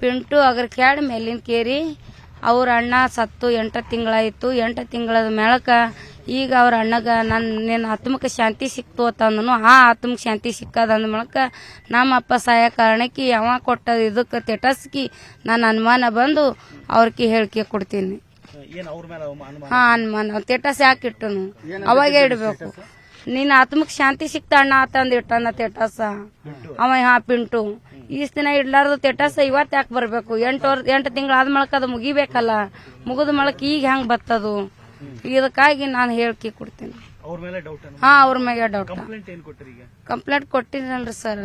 ಪಿಂಟು ಅಗರ್ಕ್ಯಾಡ್ ಮೇಲಿನ ಕೇರಿ. ಅವ್ರ ಅಣ್ಣ ಸತ್ತು ಎಂಟು ತಿಂಗಳಾಯಿತು. ಎಂಟು ತಿಂಗಳ ಮೇಳಕ ಈಗ ಅವ್ರ ಅಣ್ಣಗ ನನ್ನ ನಿನ್ನ ಆತ್ಮಕ್ಕೆ ಶಾಂತಿ ಸಿಕ್ತು ಅಂತಂದನು ಆ ಆತ್ಮಕ್ಕೆ ಶಾಂತಿ ಸಿಕ್ಕದ ಅಂದ ಮೂಲಕ ನಮ್ಮ ಅಪ್ಪ ಸಹಾಯ ಕಾರಣಕ್ಕೆ ಯಾವ ಕೊಟ್ಟ ಇದಕ್ಕೆ ತೆಟಸ್ಕಿ ನನ್ನ ಅನುಮಾನ ಬಂದು ಅವ್ರಿಗೆ ಹೇಳಿಕೆ ಕೊಡ್ತೀನಿ. ಅನುಮಾನ? ಹಾ ಅನುಮಾನ. ತೆಟಸ್ ಯಾಕೆ ಇಟ್ಟನು? ಅವಾಗೇ ಇಡಬೇಕು. ನಿನ್ನ ಆತ್ಮಕ್ಕೆ ಶಾಂತಿ ಸಿಕ್ತ ಅಣ್ಣ ಆತಂದು ಇಟ್ಟನ ತೆಟಸ. ಅವ ಹಾ ಪಿಂಟು. ಈಸ್ ದಿನ ಇಡ್ಲಾರ್ದು ತೆಟಸ ಇವತ್ತು ಯಾಕೆ ಬರಬೇಕು? ಎಂಟು ವರ್ಷ ಎಂಟು ತಿಂಗಳು ಮಳಕ ಅದು ಮುಗಿಬೇಕಲ್ಲ? ಮುಗಿದ ಮಳಕ ಈಗ ಹೆಂಗ್ ಬತ್ತದು? ಇದಕ್ಕಾಗಿ ನಾನು ಹೇಳಿಕೆ ಕೊಡ್ತೀನಿ. ಹಾ ಅವ್ರ ಮ್ಯಾಗೆ ಡೌಟ್ ಕಂಪ್ಲೇಂಟ್ ಕೊಟ್ಟಿನಲ್ರಿ ಸರ್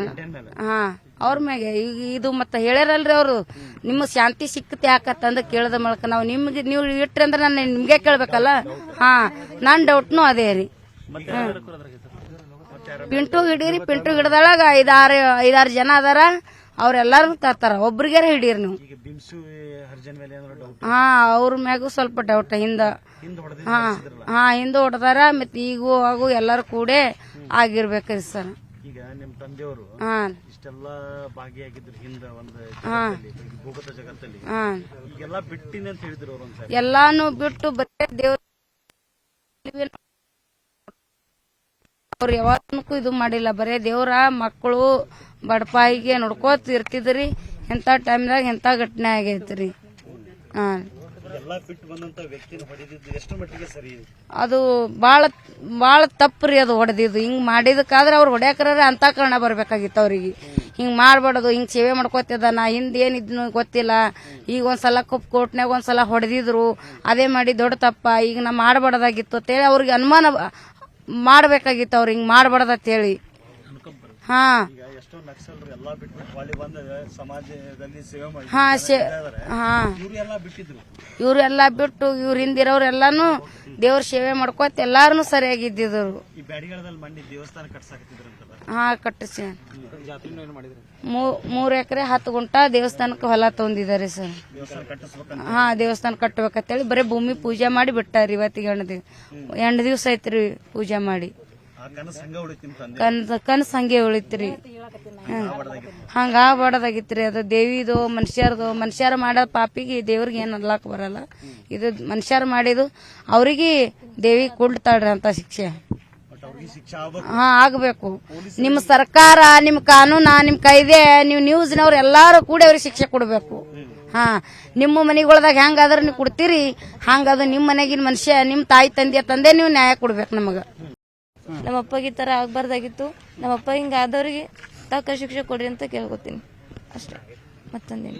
ಹಾ ಅವ್ರ ಮ್ಯಾಗೆ. ಈಗ ಇದು ಮತ್ತೆ ಹೇಳ್ಯಾರಲ್ರಿ ಅವರು ನಿಮ್ಗೆ ಶಾಂತಿ ಸಿಕ್ಕತ್ತೆ ಯಾಕತ್ತಂದ ಕೇಳದ ಮಳಕ ನಾವು ನಿಮ್ಗೆ ನೀವು ಇಟ್ರಿ ಅಂದ್ರೆ ನಾನು ನಿಮ್ಗೆ ಕೇಳ್ಬೇಕಲ್ಲ? ಹಾ ನನ್ನ ಡೌಟ್ನು ಅದೇ ರೀ. ಪಿಂಟು ಹಿಡೀರಿ ಪಿಂಟು ಹಿಡ್ದೊಳಗ ಐದಾರು ಐದಾರು ಜನ ಅದಾರ. ಅವ್ರೆಲ್ಲಾರು ತರ್ತಾರ ಒಬ್ರಿಗಾರ ಹಿಡೀರಿ ನೀವು. ಹಾ ಅವ್ರ ಮ್ಯಾಗು ಸ್ವಲ್ಪ ಡೌಟ್ ಹಿಂದ. ಹಾ ಹಾ ಹಿಂದ ಹೊಡ್ದಾರ. ಮತ್ತೆ ಈಗೂ ಹಾಗೂ ಎಲ್ಲಾರು ಕೂಡ ಆಗಿರ್ಬೇಕ್ರಿ ಸರ್. ಈಗ ನಿಮ್ ತಂದೆಯವರು ಹಾ. ಇಷ್ಟೆಲ್ಲ ಭಾಗಿಯಾಗಿದ್ರು ಹಿಂದ ಒಂದು ಭೂಗತ ಜಗತ್ತಲ್ಲಿ. ಹಾ. ಈಗೆಲ್ಲ ಬಿಟ್ಟಿನಿ ಅಂತ ಹೇಳಿದ್ರು ಅವ್ರು ಒಂದ್ಸರಿ. ಎಲ್ಲಾನು ಬಿಟ್ಟು ಬರೇ ದೇವ್ರ ಅವ್ರು ಯಾವತ್ತೂ ಇದು ಮಾಡಿಲ್ಲ. ಬರೇ ದೇವ್ರ ಮಕ್ಕಳು ಬಡಪಾಯಿಗೆ ನೋಡ್ಕೋತ ಇರ್ತಿದ್ರಿ. ಎಂತ ಟೈಮ್ದಾಗ ಎಂತ ಘಟನೆ ಆಗೈತ್ರಿ. ಹಾ. ಅದು ಬಾಳ ಬಾಳ ತಪ್ಪ್ರಿ ಅದು ಹೊಡೆದಿದ್ದು. ಹಿಂಗ್ ಮಾಡಿದಕ್ಕಾದ್ರೆ ಅವ್ರು ಹೊಡ್ಯಾಕ್ರ ಅಂತ ಕಾರಣ ಬರ್ಬೇಕಾಗಿತ್ತು ಅವ್ರಿಗೆ. ಹಿಂಗ್ ಮಾಡ್ಬಾರ್ದು ಹಿಂಗ್ ಸೇವೆ ಮಾಡ್ಕೋತಿದ್ದ ನಾ ಹಿಂದ್ ಏನಿದ್ನು ಗೊತ್ತಿಲ್ಲ. ಈಗ ಒಂದ್ಸಲ ಕಪ್ ಕೋರ್ಟ್ನಾಗ ಒಂದ್ಸಲ ಹೊಡೆದಿದ್ರು. ಅದೇ ಮಾಡಿ ದೊಡ್ಡ ತಪ್ಪ. ಈಗ ನಾ ಮಾಡಬಾರ್ದಾಗಿತ್ತು ಅಂತೇಳಿ ಅವ್ರಿಗೆ ಅನುಮಾನ ಮಾಡ್ಬೇಕಾಗಿತ್ತು ಅವ್ರು ಹಿಂಗೆ ಮಾಡ್ಬಾರ್ದು ಅಂತೇಳಿ. ಹಾ. ಈಗ ಎಷ್ಟೋ ನಕ್ಸಲರು ಎಲ್ಲ ಬಿಟ್ಬಿಟ್ಟು ಹೊಳಿ ಬಂದ ಸಮಾಜದಲ್ಲಿ ಸೇವೆ ಮಾಡಿ ಹಾ ಶೇ ಹಾ. ಇವ್ರು ಎಲ್ಲ ಬಿಟ್ಟಿದ್ರು. ಇವ್ರೆಲ್ಲ ಬಿಟ್ಟು ಇವ್ರ ಹಿಂದಿರೋರೆಲ್ಲಾನು ದೇವ್ರ ಸೇವೆ ಮಾಡ್ಕೋತ ಎಲ್ಲಾರು ಸರಿಯಾಗಿದ್ದಿದ್ರು ಈ ಬ್ಯಾಡಿಗಳದಲ್ಲಿ ಮಂಡಿ ದೇವಸ್ಥಾನ ಕಟ್ಸಾಕತ್ತಿದ್ರಂತಲ್ಲ? ಹಾ ಕಟ್ಟಿಸಿ. ಜಾತ್ರೆನೂ ಏನು ಮಾಡಿದ್ರು? ಮೂ- ಮೂರ್ ಎಕರೆ ಹತ್ತು ಗುಂಟ ದೇವಸ್ಥಾನಕ್ಕೆ ಹೊಲ ತಗೊಂಡಿದ್ದಾರೆ ಸರ್. ದೇವಸ್ಥಾನ ಕಟ್ಟಿಸ್ಬೇಕಂತ? ಹಾ ದೇವಸ್ಥಾನ ಕಟ್ಬೇಕಂತೇಳಿ ಬರೀ ಭೂಮಿ ಪೂಜೆ ಮಾಡಿ ಬಿಟ್ಟಾರಿ ಇವತ್ತಿಗೆ ಎಂಟು ದಿವಸ ಎಂಟು ದಿವ್ಸ ಐತ್ರಿ ಪೂಜೆ ಮಾಡಿ. ಕನಸು ಕನ್ಸ ಹಂಗೆ ಉಳಿತ್ರಿ. ಹಂಗ ಬಡದಾಗಿತ್ರಿ ಅದು ದೇವಿದು ಮನುಷ್ಯರದು. ಮನುಷ್ಯರ ಮಾಡೋ ಪಾಪಿಗೆ ದೇವ್ರಿಗೆ ಏನು ಅನ್ಲಾಕ್ ಬರಲ್ಲ. ಇದು ಮನುಷ್ಯರು ಮಾಡಿದು ಅವ್ರಿಗೆ ದೇವಿ ಕೊಡ್ತಾಳ್ರಿ ಅಂತ ಶಿಕ್ಷೆ. ಹಾ ಆಗ್ಬೇಕು. ನಿಮ್ಮ ಸರ್ಕಾರ ನಿಮ್ ಕಾನೂನ ನಿಮ್ ಕೈದೆ ನೀವು ನ್ಯೂಸ್ನವ್ರು ಎಲ್ಲಾರು ಕೂಡ ಅವ್ರಿಗೆ ಶಿಕ್ಷೆ ಕೊಡ್ಬೇಕು. ಹಾ ನಿಮ್ಮ ಮನೆಗೊಳದಾಗ ಹೆಂಗಾದ್ರೆ ನೀವು ಕೊಡ್ತೀರಿ. ಹಂಗದು ನಿಮ್ಮ ಮನೆಗಿನ ಮನುಷ್ಯ ನಿಮ್ ತಾಯಿ ತಂದೆ ತಂದೆ ನೀವು ನ್ಯಾಯ ಕೊಡ್ಬೇಕು ನಮಗ. ನಮ್ಮ ಅಪ್ಪಗೆ ಈ ತರ ಆಗ್ಬಾರ್ದಾಗಿತ್ತು. ನಮ್ಮ ಅಪ್ಪ ಹಿಂಗ ಆದವ್ರಿಗೆ ತಕ್ಕ ಶಿಕ್ಷೆ ಕೊಡ್ರಿ ಅಂತ ಕೇಳ್ಕೊತೀನಿ. ಅಷ್ಟೇ. ಮತ್ತೊಂದೇನು?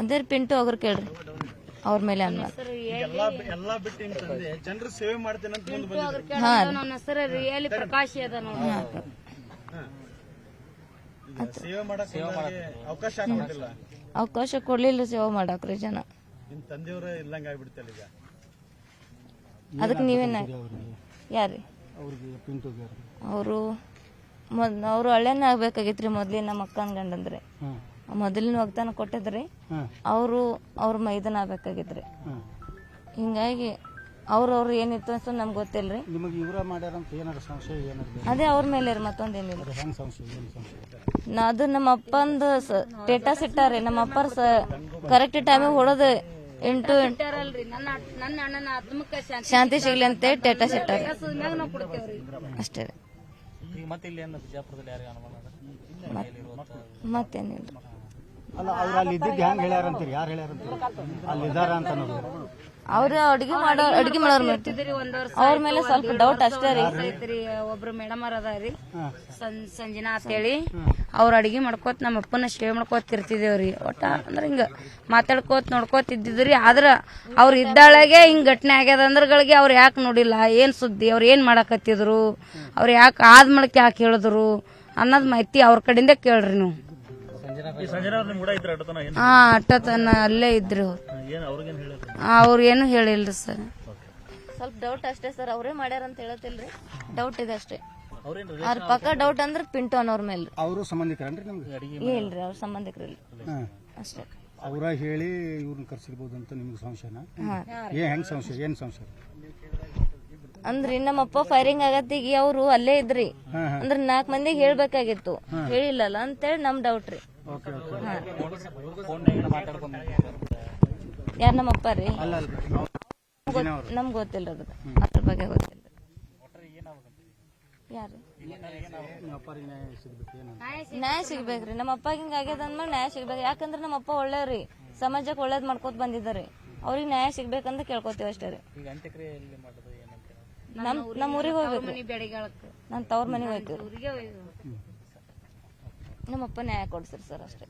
ಅದೇ ರೀ ಪಿಂಟು ಅವ್ರು ಕೇಳ್ರಿ. ಅವ್ರ ಮೇಲೆ ಅನ್ನ ನನ್ನ ಹೆಸರು ರಿಯಲಿ ಪ್ರಕಾಶ್ ಅದ ಅವಕಾಶ ಕೊಡ್ಲಿಲ್ಲ ಸೇವೆ ಮಾಡಾಕ್ರಿ ಜನ. ಅದಕ್ಕೆ ನೀವೇನ ಯಾರಿ ಅವರು ಮೊದ್ ಅವರು ಹಳ್ಳೆನ ಆಗ್ಬೇಕಾಗಿತ್ರಿ ಮೊದ್ಲಿನ ನಮ್ಮ ಅಕ್ಕನ ಗಂಡಂದ್ರೆ. ಮೊದಲಿನ ವಾಗ್ದಾನ ಕೊಟ್ಟಿದ್ರಿ. ಅವರು ಅವ್ರ ಮೈದಾನ ಆಗ್ಬೇಕಾಗಿತ್ರಿ. ಹಿಂಗಾಗಿ ಅವ್ರವ್ರು ಏನಿತ್ತು ಅಂತ ನಮ್ಗೆ ಗೊತ್ತಿಲ್ರಿ. ನಿಮಗೆ ಇವರ ಮಾಡ್ಯಾರಂತ ಏನಾರ ಸಂಶಯ ಏನಾರ ಅದೇ ಅವ್ರ ಮೇಲೆ ರೀ ಮತ್ತೊಂದೇನಿಲ್ಲ ಹೆಂಗ್ ಸಂಶಯ ಏನು ಸಂಶಯ? ನಾ- ಅದು ನಮ್ಮ ಅಪ್ಪಂದು ಸ್ಟೇಟಸ್ ಇಟ್ಟಾರಿ ನಮ್ಮ ಅಪ್ಪರ ಕರೆಕ್ಟ್ ಟೈಮಿಗೆ ಹೊಡೆದು ಎಂಟು ನನ್ನ ನನ್ನ ಅಣ್ಣನ ಆತ್ಮಕ್ಕೆ ಶಾಂತಿ ಶಾಂತಿ ಸಿಗ್ಲಿ ಅಂತ ಟೇಟಾ ಇಟ್ಟಾರಿ ಮ್ಯಾಗ ನಾವು ಕೊಡ್ತೇವ್ರಿ. ಅಷ್ಟೇ ರೀ. ಈಗ ಮತ್ತೆ ಇಲ್ಲಿ ಏನು ಬಿಜಾಪುರದಲ್ಲಿ ಯಾರಿಗೆ ಅನುಮಾನ ಮತ್ತೇನಿಲ್ಲ. ಅಲ್ಲ ಅವ್ರು ಅಲ್ಲಿ ಇದ್ದಿದ್ದು ಹೆಂಗ್ ಹೇಳ್ಯಾರಂತೀರಿ ಯಾರು ಹೇಳ್ಯಾರಂತೀರಿ ಅಲ್ಲಿ ಇದಾರ ಅಂತ ಅನ್ನೋದು. ಅವ್ರು ಅಡ್ಗೆ ಮಾಡೋ ಅಡಿಗೆ ಮಾಡೋರ್ ಮಾಡ್ತಿದ್ರಿ ಅವ್ರ ಮೇಲೆ ಸ್ವಲ್ಪ ಡೌಟ್ ಅಷ್ಟೇ ರೀ. ಐತ್ರಿ ಒಬ್ರು ಮೇಡಮ್ ಅವ್ರ ಅದಾರಿ ಸಂ- ಸಂಜನಾ ಅಂತೇಳಿ ಅವ್ರ ಅಡಿಗೆ ಮಾಡ್ಕೋತ ನಮ್ಮ ಅಪ್ಪನ ಸೇವೆ ಮಾಡ್ಕೋತ ಇರ್ತಿದೇವ್ರಿ ಒಟ್ಟ ಅಂದ್ರ ಹಿಂಗ ಮಾತಾಡ್ಕೋತ ನೋಡ್ಕೋತ ಇದ್ದಿದ್ರಿ ಆದ್ರ ಅವ್ರ ಇದ್ದಾಳಗೆ ಹಿಂಗ್ ಘಟನೆ ಆಗ್ಯದ ಅಂದ್ರಗಳಿಗೆ ಅವ್ರು ಯಾಕೆ ನೋಡಿಲ್ಲ? ಏನ್ ಸುದ್ದಿ? ಅವ್ರ ಏನ್ ಮಾಡಕತ್ತಿದ್ರು? ಅವ್ರು ಯಾಕೆ ಆದ್ಮಳಕ್ ಯಾಕೆ ಹೇಳಿದ್ರು ಅನ್ನೋದ್ ಮಾಹಿತಿ ಅವ್ರ ಕಡೆಯಿಂದ ಕೇಳ್ರಿ ನೀವು. ಈ ಸಂಜನಾ ನಿಮ್ ಕೂಡ ಇದ್ರ ಅಡ್ಡತನ ಏನು? ಹಾ ಅಟ್ಟತನ ಅಲ್ಲೇ ಇದ್ರು. ಅವ್ರು ಏನು ಅವ್ರಿಗೇನು ಹೇಳಿದ್ರು? ಅವ್ರ ಏನು ಹೇಳಿಲ್ರಿ ಸರ್. ಸ್ವಲ್ಪ ಡೌಟ್ ಅಷ್ಟೇ ಸರ್ ಅವರೇ ಮಾಡ್ಯಾರ ಅಂತ ಹೇಳತ್ತಿಲ್ರಿ. ಡೌಟ್ ಇದೆ ಅಷ್ಟೇ. ಅವ್ರೇನು ಅವ್ರ ಪಕ್ಕ ಡೌಟ್ ಅಂದ್ರೆ ಪಿಂಟು ಅನ್ನೋರ್ ಮೇಲೆ ಅವರು ಸಂಬಂಧಿಕರನ್ರಿ ನಿಮ್ಗೆ? ಇಲ್ರಿ ಅವ್ರ ಸಂಬಂಧಿಕರಲ್ಲಿ. ಅಷ್ಟೇ. ಅವರ ಹೇಳಿ ಇವ್ರನ್ನ ಕರ್ಸಿರ್ಬೋದು ಅಂತ ನಿಮ್ಗೆ ಸಂಶಯನ? ಏನ್ ಹೆಂಗ್ ಸಂಶಯ ಏನ್ ಸಂಶಯ? ಅಂದ್ರಿ ನಮ್ಮಪ್ಪ ಫೈರಿಂಗ್ ಆಗತ್ತಿಗೆ ಅವರು ಅಲ್ಲೇ ಇದ್ರಿ. ಅಂದ್ರೆ ನಾಲ್ಕು ಅಂದ್ರ ನಾಲ್ಕ್ ಮಂದಿಗೆ ಹೇಳ್ಬೇಕಾಗಿತ್ತು. ಹೇಳಿಲ್ಲಲ್ಲ ಅಂತೇಳಿ ನಮ್ ಡೌಟ್ ರೀ. ಯಾರು ನಮ್ಮ ಅಪ್ಪ ರೀ? ಅಲ್ಲ ಅಲ್ಲ. ನಮ್ಗೆ ಗೊತ್ತಿಲ್ಲ ಅದು. ಅದ್ರ ಬಗ್ಗೆ ಗೊತ್ತಿಲ್ಲ. ಯಾರು? ನ್ಯಾಯ ಸಿಗ್ಬೇಕು ಏನು ನ್ಯಾಯ ಸಿಗ್ಬೇಕ್ರಿ. ನಮ್ಮ ಅಪ್ಪ ಹಿಂಗ ಆಗ್ಯದ ಅಂದ್ಮೇಲೆ ನ್ಯಾಯ ಸಿಗ್ಬೇಕು. ಯಾಕಂದ್ರೆ ನಮ್ಮ ಅಪ್ಪ ಒಳ್ಳೇವ್ರಿ. ಸಮಾಜಕ್ಕೆ ಒಳ್ಳೇದ್ ಮಾಡ್ಕೋತ ಬಂದಿದ್ದಾರೆ. ಅವ್ರಿಗೆ ನ್ಯಾಯ ಸಿಗ್ಬೇಕಂತ ಕೇಳ್ಕೊತೀವಿ ಅಷ್ಟೇ ರೀ. ನಮ್ ನಮ್ಮ ಊರಿಗೆ ಹೋಗ್ಬೇಕು. ನಾನು ತವ್ರ ಮನೆಗೆ ಹೋಗ್ತೀವಿ ನಮ್ಮ ಅಪ್ಪ ನ್ಯಾಯ ಕೊಡ್ಸಿರಿ ಸರ್ ಅಷ್ಟೇ.